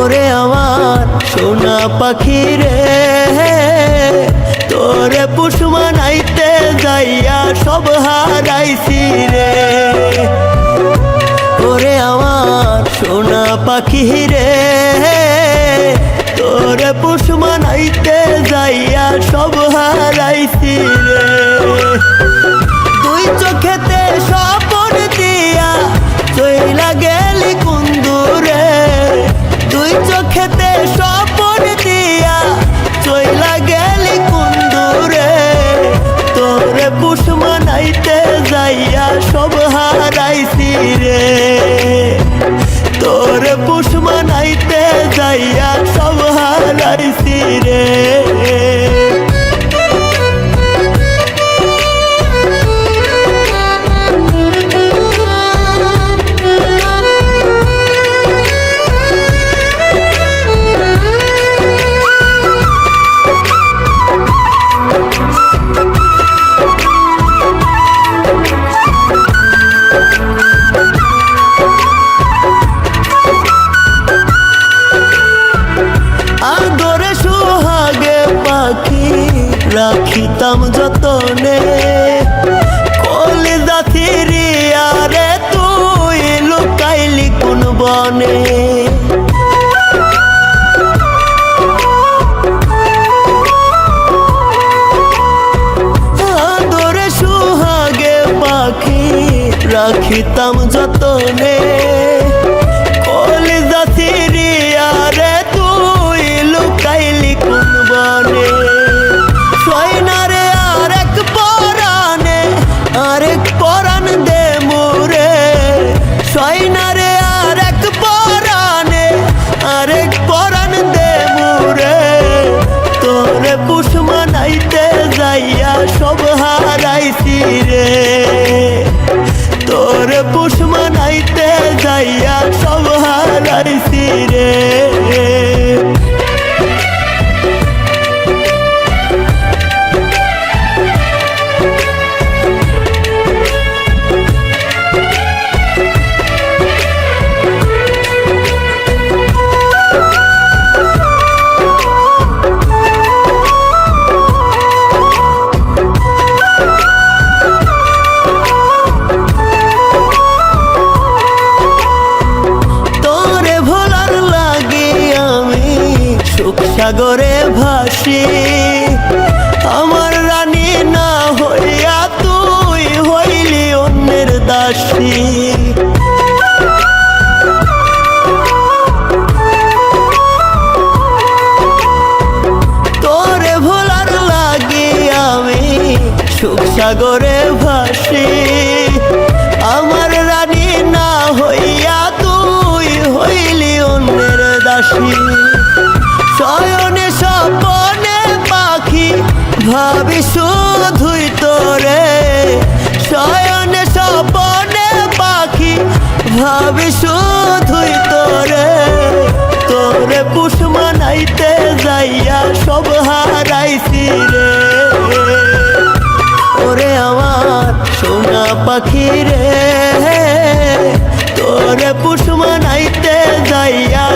ওরে আমার সোনা পাখি রে। তোরে পুষ্মানাইতে যাইয়া সব হারাইছি রে। ওরে আমার সোনা পাখি রে। তোরে পুষ্মানাইতে যাইয়া সব হারাইছি রে। তুই চোখেতে স্বপন দিয়া চইলা গেলি কুন্দুরে রাখিতাম যতনে। কলিজা থিরিয়ারে তুই লুকাইলি কোন বনে। রাখিতাম যতনে। কলিজা থিরিয়ারে তুই পুষ্মানাইতে যাইয়া সব হারাইছি রে। তোরে পুষ্মানাইতে যাইয়া সব হারাইছি রে। সাগরে ভাসি। আমার রানী না হইয়া তুই হইলি অন্যের দাসী। তোরে ভোলার লাগে আমি সুখ সাগরে ভাসি। আমার রানী না হইয়া তুই হইলি অন্যের দাসী। শয়নে স্বপনে পাখি, ভাবি শুধুই তোরে। শয়নে স্বপনে পাখি, ভাবি শুধুই তোরে। তোরে পুষ্মানাইতে যাইয়া সব হারাইছি রে। ওরে আমার সোনা পাখি রে। তোরে পুষ্মানাইতে যাইয়া